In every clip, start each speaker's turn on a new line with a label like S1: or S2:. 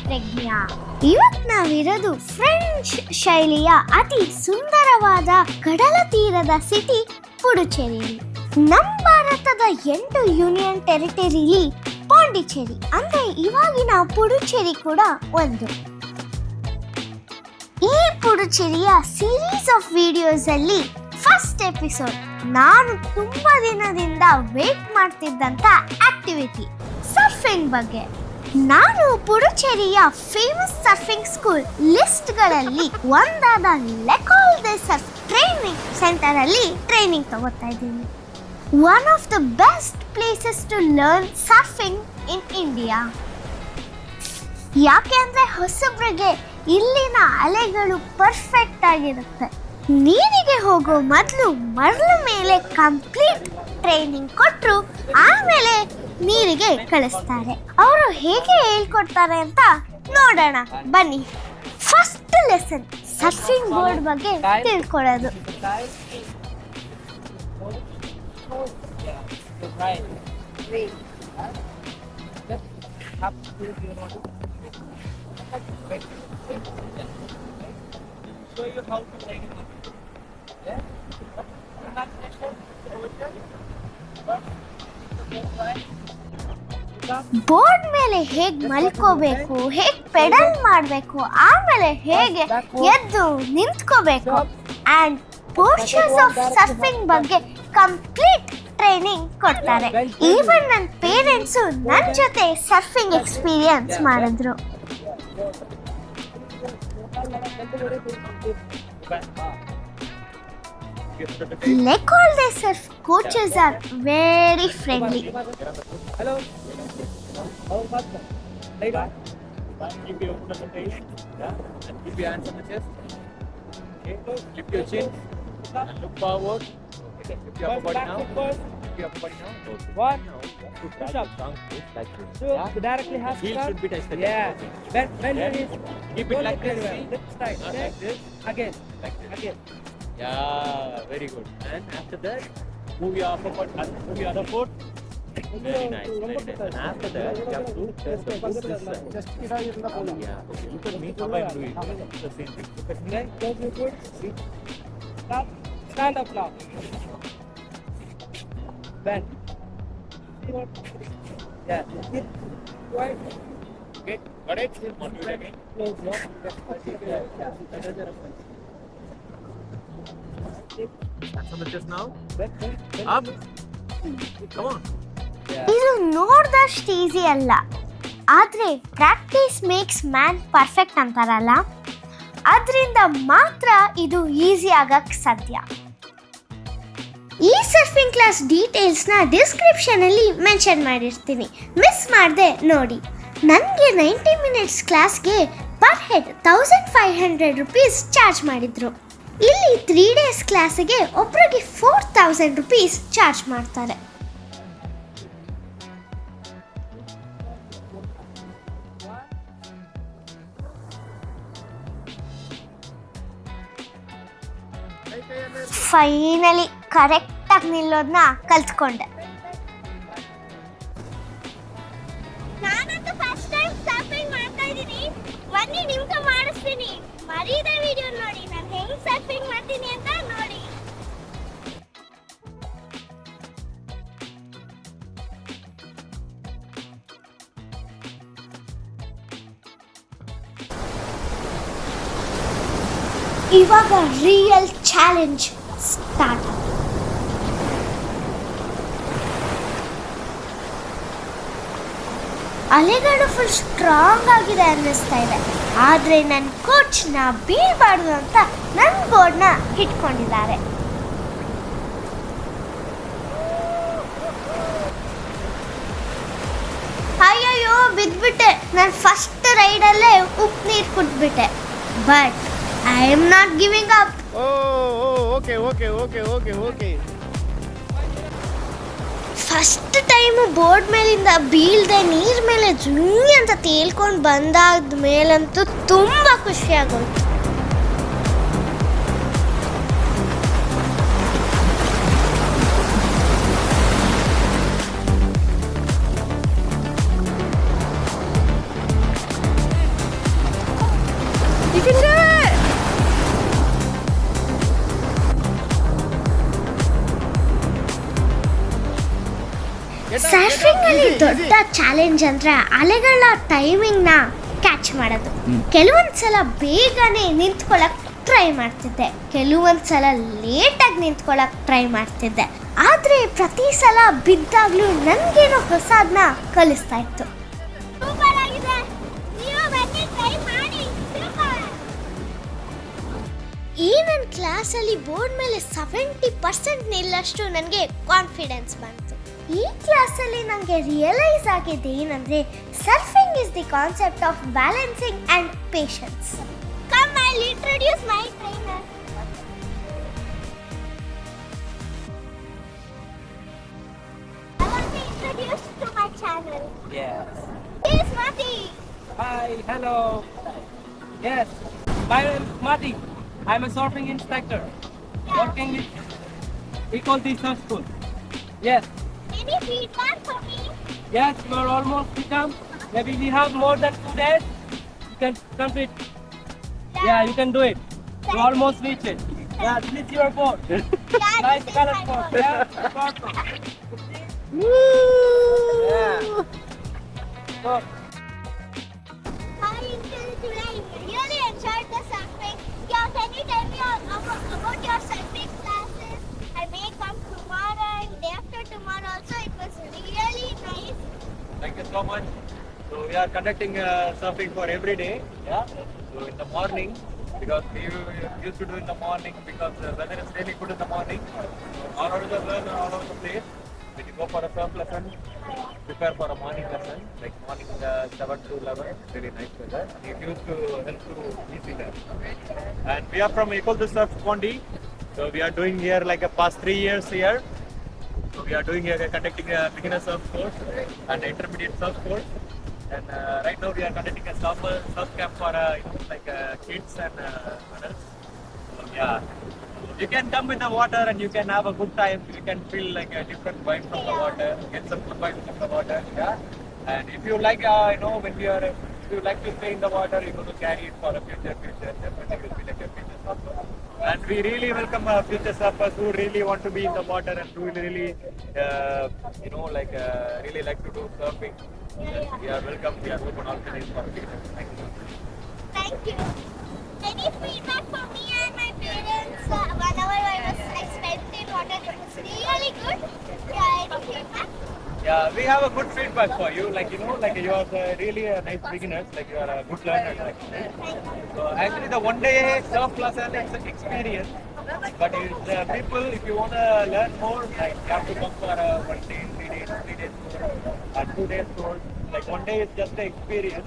S1: ಪ್ರಜ್ಞಾ ಇವತ್ ನಾವಿರೋದು ಫ್ರೆಂಚ್ ಶೈಲಿಯ ಅತಿ ಸುಂದರವಾದ ಕಡಲ ತೀರದ ಸಿಟಿ ಪುಡುಚೇರಿ ನಮ್ಮ ಭಾರತದ ಎಂಟು ಯೂನಿಯನ್ ಟೆರಿಟರಿಲಿ ಪಾಂಡಿಚೇರಿ. ಅಂದ್ರೆ ಇವಾಗಿನ ಪುಡುಚೇರಿ ಕೂಡ ಒಂದು. ಈ ಪುಡುಚೇರಿಯ ಸೀರೀಸ್ ಆಫ್ ವಿಡಿಯೋಸ್ ಅಲ್ಲಿ ಫಸ್ಟ್ ಎಪಿಸೋಡ್ ನಾನು ತುಂಬಾ ದಿನದಿಂದ ವೇಟ್ ಮಾಡ್ತಿದ್ದಂತ ಆಕ್ಟಿವಿಟಿ ಸರ್ಫಿಂಗ್ ಬಗ್ಗೆ. ನಾನು ಪುಡುಚೇರಿಯ ಫೇಮಸ್ ಸರ್ಫಿಂಗ್ ಸ್ಕೂಲ್ ಲಿಸ್ಟ್ಗಳಲ್ಲಿ ಒಂದಾದ ಲೆಕಾಲ್ ದ ಸರ್ಫ್ ಟ್ರೈನಿಂಗ್ ಸೆಂಟರ್ ಅಲ್ಲಿ ಟ್ರೈನಿಂಗ್ ತಗೋತಾ ಇದ್ದೀನಿ. One of the best places to learn surfing in India ಯಾಕೆ ಅಂದ್ರೆ ಹೊಸಬ್ರಿಗೆ ಇಲ್ಲಿನ ಅಲೆಗಳು ಪರ್ಫೆಕ್ಟ್ ಆಗಿರುತ್ತೆ. ನೀರಿಗೆ ಹೋಗೋ ಮೊದಲು ಮರಳ ಮೇಲೆ ಕಂಪ್ಲೀಟ್ ಟ್ರೈನಿಂಗ್ ಕೊಟ್ಟರು ಆಮೇಲೆ ನೀರಿಗೆ ಕಳಿಸ್ತಾರೆ. ಅವರು ಹೇಗೆ ಹೇಳ್ಕೊಡ್ತಾರೆ ಅಂತ ನೋಡೋಣ. ಬನ್ನಿ. ಫಸ್ಟ್ ಲೆಸನ್ ಸರ್ಫಿಂಗ್ ಬೋರ್ಡ್ ಬಗ್ಗೆ ತಿಳ್ಕೊಳ್ಳೋದು.
S2: Show you
S1: ಬೋರ್ಡ್ ಮೇಲೆ ಹೇಗ್ ಮಲ್ಕೋಬೇಕು, ಹೇಗ್ ಪೆಡಲ್ ಮಾಡಬೇಕು, ಆಮೇಲೆ ಹೇಗೆ ಎದ್ದು ನಿಂತ್ಕೋಬೇಕು ಅಂಡ್ ಪೋರ್ಷನ್ಸ್ ಆಫ್ ಸರ್ಫಿಂಗ್ ಬಗ್ಗೆ ಕಂಪ್ಲೀಟ್ ಟ್ರೈನಿಂಗ್ ಕೊಡ್ತಾರೆ. ಈವನ್ ನನ್ನ ಪೇರೆಂಟ್ಸು ನನ್ನ ಜೊತೆ ಸರ್ಫಿಂಗ್ ಎಕ್ಸ್ಪೀರಿಯನ್ಸ್ ಮಾಡಿದ್ರು. Look, all the surf coaches
S2: are very friendly. Hello. Later.
S3: Keep your open face. Yeah. And keep your hands on the chest. Okay. Lift your chin. And look forward. Keep your upper body now. Keep your upper body now.
S2: One. Push up. So
S3: yeah.
S2: directly has to come.
S3: should be touched.
S2: Yeah. Bend, bend your knees.
S3: Keep it like this. Left
S2: side.
S3: Like this.
S2: Again.
S3: Like this.
S2: Again.
S3: Yeah. Very good. And after that, move your upper foot and uh, move your other foot. Very nice. Very nice. And after that, you have to press the foot this side.
S2: Just get out in the corner.
S3: Yeah. Okay. Look at me. How I'm doing. The same thing. Look at me.
S2: Okay. Close your foot. See. Stop. Stand up now. Bend. Yeah. Hit. Right.
S3: Okay. Got it? Do it again?
S2: Close now.
S3: On the chest now. Up. Come on.
S1: ಇದು ನೋಡ್ದಷ್ಟು easy ಅಲ್ಲ. ಆದರೆ practice makes man perfect ಅಂತಾರಲ್ಲ? ಅದರಿಂದ ಮಾತ್ರ ಇದು easy ಆಗಕ್ಕೆ ಸಾಧ್ಯ. ಈ ಸರ್ಫಿಂಗ್ ಕ್ಲಾಸ್ ಡೀಟೇಲ್ಸ್ನ ಡಿಸ್ಕ್ರಿಪ್ಷನಲ್ಲಿ ಮೆನ್ಷನ್ ಮಾಡಿರ್ತೀನಿ. ಮಿಸ್ ಮಾಡದೆ ನೋಡಿ. ನನಗೆ ನೈಂಟಿ ಮಿನಿಟ್ಸ್ ಕ್ಲಾಸ್ಗೆ per head thousand five hundred rupees charge ಮಾಡಿದ್ರು. ಇಲ್ಲಿ ತ್ರೀ ಡೇಸ್ ಕ್ಲಾಸಿಗೆ ಒಬ್ರಿಗೆ ಫೋರ್ ತೌಸಂಡ್ ರುಪೀಸ್ ಚಾರ್ಜ್ ಮಾಡ್ತಾರೆ. ಫೈನಲಿ ಕರೆಕ್ಟಾಗಿ ನಿಲ್ಲೋದನ್ನ ಕಲ್ತ್ಕೊಂಡೆ. ಮಾಡಿಸ್ತೀನಿ. ಮರೀದ ವಿಡಿಯೋ ನೋಡಿ ಹೆಂಗ್ ಸರ್ಫಿಂಗ್ ಮಾಡ್ತೀನಿ ಅಂತ ನೋಡಿ. ಇವಾಗ ರಿಯಲ್ ಚಾಲೆಂಜ್ ಸ್ಟಾರ್ಟ್ ಅಲೆಗಳು ಫುಲ್ ಸ್ಟ್ರಾಂಗ್ ಆಗಿದೆ ಅನ್ನಿಸ್ತಾ ಇದೆ. ಆದರೆ ನನ್ನ ಕೋಚ್ನ ಬೀಳ್ಬಾರ್ದು ಅಂತ ನನ್ನ ಬೋರ್ಡ್ನ ಇಟ್ಕೊಂಡಿದ್ದಾರೆ. ಅಯ್ಯಯ್ಯೋ, ಬಿದ್ಬಿಟ್ಟೆ. ನಾನು ಫಸ್ಟ್ ರೈಡಲ್ಲೇ ಉಪ್ಪು ನೀರು ಕುಟ್ಬಿಟ್ಟೆ but I am not giving up
S3: oh, okay okay okay okay okay.
S1: First time board ಮೇಲಿಂದ ಬೀಳದೆ ನೀರ್ ಮೇಲೆ ಜುಂಗಿ ಅಂತ ತೇಲ್ಕೊಂಡು ಬಂದಾದ ಮೇಲಂತೂ ತುಂಬ ಖುಷಿ You can do it! Surfing ಅಲ್ಲಿ ದೊಡ್ಡ ಚಾಲೆಂಜ್ ಅಂದ್ರೆ ಅಲೆಗಳ ಟೈಮಿಂಗ್ನ ಕ್ಯಾಚ್ ಮಾಡೋದು. ಕೆಲವೊಂದ್ಸಲ ಬೇಗನೆ ನಿಂತ್ಕೊಳಕ್ ಟ್ರೈ ಮಾಡ್ತಿದ್ದೆ. ಕೆಲವೊಂದ್ಸಲ ಲೇಟ್ ಲೇಟಾಗಿ ನಿಂತ್ಕೊಳಕ್ ಟ್ರೈ ಮಾಡ್ತಿದ್ದೆ. ಆದ್ರೆ ಪ್ರತಿ ಸಲ ಬಿದ್ದಾಗ್ಲೂ ನನ್ಗೇನು ಹೊಸದ್ನ ಕಲಿಸ್ತಾ ಇತ್ತು. ಈ ನನ್ನ ಕ್ಲಾಸಲ್ಲಿ ಬೋರ್ಡ್ ಮೇಲೆ ಸೆವೆಂಟಿ ಪರ್ಸೆಂಟ್ ನಿಲ್ಲಷ್ಟು ನನಗೆ ಕಾನ್ಫಿಡೆನ್ಸ್ ಬಂತು. ಈ ಕ್ಲಾಸಲ್ಲಿ ನನಗೆ ರಿಯಲೈಸ್ ಆಗಿದೆ ಏನಂದ್ರೆ surfing is the concept of balancing and patience come I introduce my trainer I want to introduce to my channel.
S2: Yes.
S1: Here's Mati.
S2: Hi, hello. Yes, my name is Mati. I'm a surfing instructor. Working with Equality Surf School. Yes,
S1: any feedback for me?
S2: yes, you are almost become. Maybe we have more than two days. You can complete. Yeah, you can do it. You almost reach it. Yeah, this is your boat. nice color boat. Yeah, awesome. Yeah. So,
S1: Hi, until today, really enjoyed the surfing. Yeah, can you tell me about, about your surfing classes? I may come tomorrow and day after tomorrow also. It was really nice.
S3: Thank you so much. So we are conducting uh, surfing for every day. Yeah. So in the morning, because we used to do in the morning because the weather is really good in the morning. All over the world, all over the place. We go for a surf lesson, prepare for a morning lesson, like morning uh, 7 to 11, very nice weather. It used to help to easy there. And we are from Equal to Surf Kondi. So we are doing here like a past three years here. So we are doing a, conducting a beginner surf course and intermediate surf course. And uh, right now we are conducting a surf, surf camp for uh, you know, like uh, kids and uh, adults. So, yeah. You can come with the water and you can have a good time. You can feel like a different vibe from the water, get some good vibes from the water. Yeah. And if you like, uh, you know, when you are, if you like to stay in the water, you're going to carry it for a future, future, definitely will be like a future. And we really welcome uh, future surfers who really want to be in the water and who really, uh, you know, like uh, really like to do surfing. We are welcome. We are open always for future. Thank you.
S1: Thank you. Any feedback for me and my parents uh, whenever I was I spent in water? It was really good. Yeah, any feedback?
S3: Yeah, we have a good feedback for you. Like you know, like you are uh, really a nice beginners. Like you are a good learner. Actually. So actually, the one day surf lesson is an experience. But if the people, if you want to learn more, like you have to come for a one day, three days, three days or two days course. Like one day is just an experience.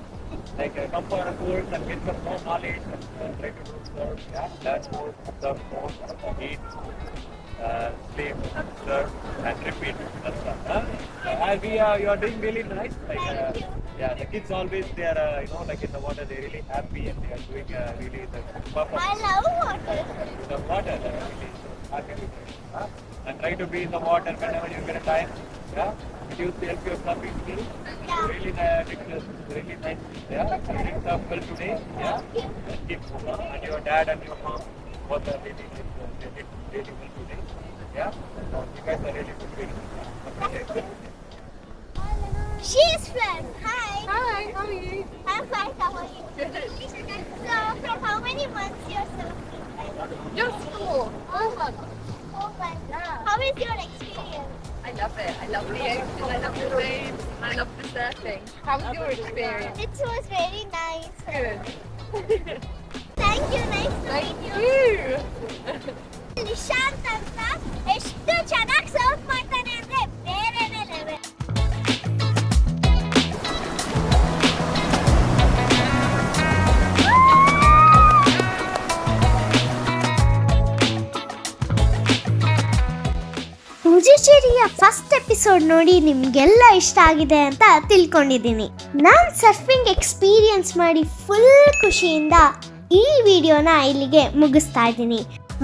S3: Like uh, come for a course and get some more knowledge and uh, try to do surf, yeah, learn more, surf more, eat, uh, sleep, and repeat. That's. Uh, we are, you are doing really nice. Like, uh, yeah, the kids always they are, uh, you know, like in the water, they're really happy and they are doing uh, really the performance.
S1: I love water.
S3: The water, they're really happy with it. Huh? And try to be in the water whenever you get a time. Yeah, to help your surfing skills.
S1: Yeah.
S3: Really nice, really nice. Yeah, you did surf well today. Yeah, and keep uh, and your dad and your mom both are really, did really well today. Yeah, you guys are really good. Really. Okay.
S1: She's friend. Hi.
S4: Hi, how are you?
S1: I'm fine. How are you?
S4: love it. I love the ocean. I love the waves. I love the surfing. How was your experience?
S1: It was really nice.
S4: Good.
S1: Thank you. Nice to
S4: Thank
S1: meet you.
S4: you.
S1: Nishant first episode ನೋಡಿ ನಿಮಗೆಲ್ಲ ಇಷ್ಟ ಆಗಿದೆ ಅಂತ ತಿಳ್ಕೊಂಡಿದ್ದೀನಿ. ನಾನು surfing experience ಮಾಡಿ full ಖುಷಿಯಿಂದ ಈ ವಿಡಿಯೋನ ಇಲ್ಲಿಗೆ ಮುಗಿಸ್ತಾ ಇದ್ದೀನಿ.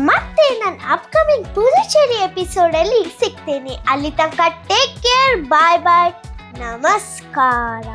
S1: ಮತ್ತೆ ನಾನು ಅಪ್ಕಮಿಂಗ್ ಪುದುಚೇರಿ ಎಪಿಸೋಡಲ್ಲಿ ಸಿಗ್ತೀನಿ. ಅಲ್ಲಿ ತನಕ ಟೇಕ್ ಕೇರ್ ಬಾಯ್ ಬಾಯ್ ನಮಸ್ಕಾರ.